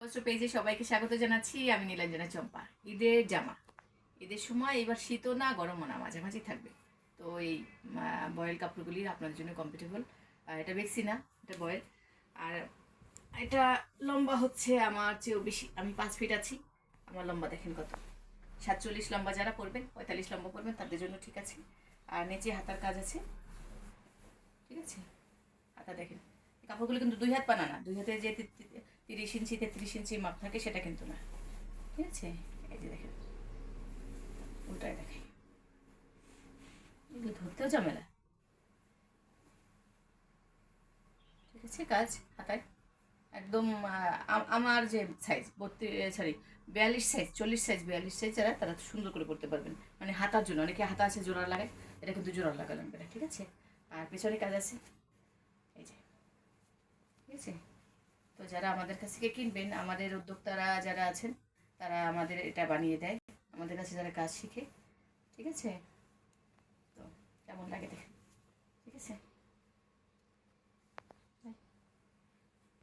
অবশ্য পেজে সবাইকে স্বাগত জানাচ্ছি, আমি নীলাঞ্জনা চম্পা। ঈদের জামা। ঈদের সময় এবার শীতও না গরমও না, মাঝামাঝি থাকবে। তো এই বয়েল কাপড়গুলি আপনাদের জন্য কমফর্টেবল এটা বেক্সি না এটা বয়েল। আর এটা লম্বা হচ্ছে আমার চেয়েও বেশি। আমি পাঁচ ফিট আছি। আমার লম্বা দেখেন কত। সাতচল্লিশ লম্বা যারা পরবেন, পঁয়তাল্লিশ লম্বা পরবেন, তাদের জন্য ঠিক আছে। আর নিচে হাতার কাজ আছে। ঠিক আছে? হাতা দেখেন। কাপড়গুলো কিন্তু দুই হাত বানানা। দুই হাতে যে তিরিশ ইঞ্চি, তেত্রিশ ইঞ্চি মাপ থাকে, সেটা কিন্তু না। ঠিক আছে? এই যে দেখেন, উল্টায় দেখে। এগুলো ধরতেও ঝামেলা। ঠিক আছে, কাজ হাতায়। একদম আমার যে সাইজ বত্রিশ সরি বিয়াল্লিশ সাইজ চল্লিশ সাইজ বিয়াল্লিশ সাইজ যারা তারা সুন্দর করে পড়তে পারবেন। মানে হাতার জন্য, অনেকে হাতা আছে, জোড়া লাগায়, এটা কিন্তু জোড়া লাগালাম ঠিক আছে? আর পেছনে কাজ আছে। এই যে, ঠিক আছে? তো যারা আমাদের কাছ থেকে কিনবেন, আমাদের উদ্যোক্তারা যারা আছেন, তারা আমাদের এটা বানিয়ে দেয়। আমাদের কাছে যারা কাজ শিখে, ঠিক আছে? তো কেমন লাগে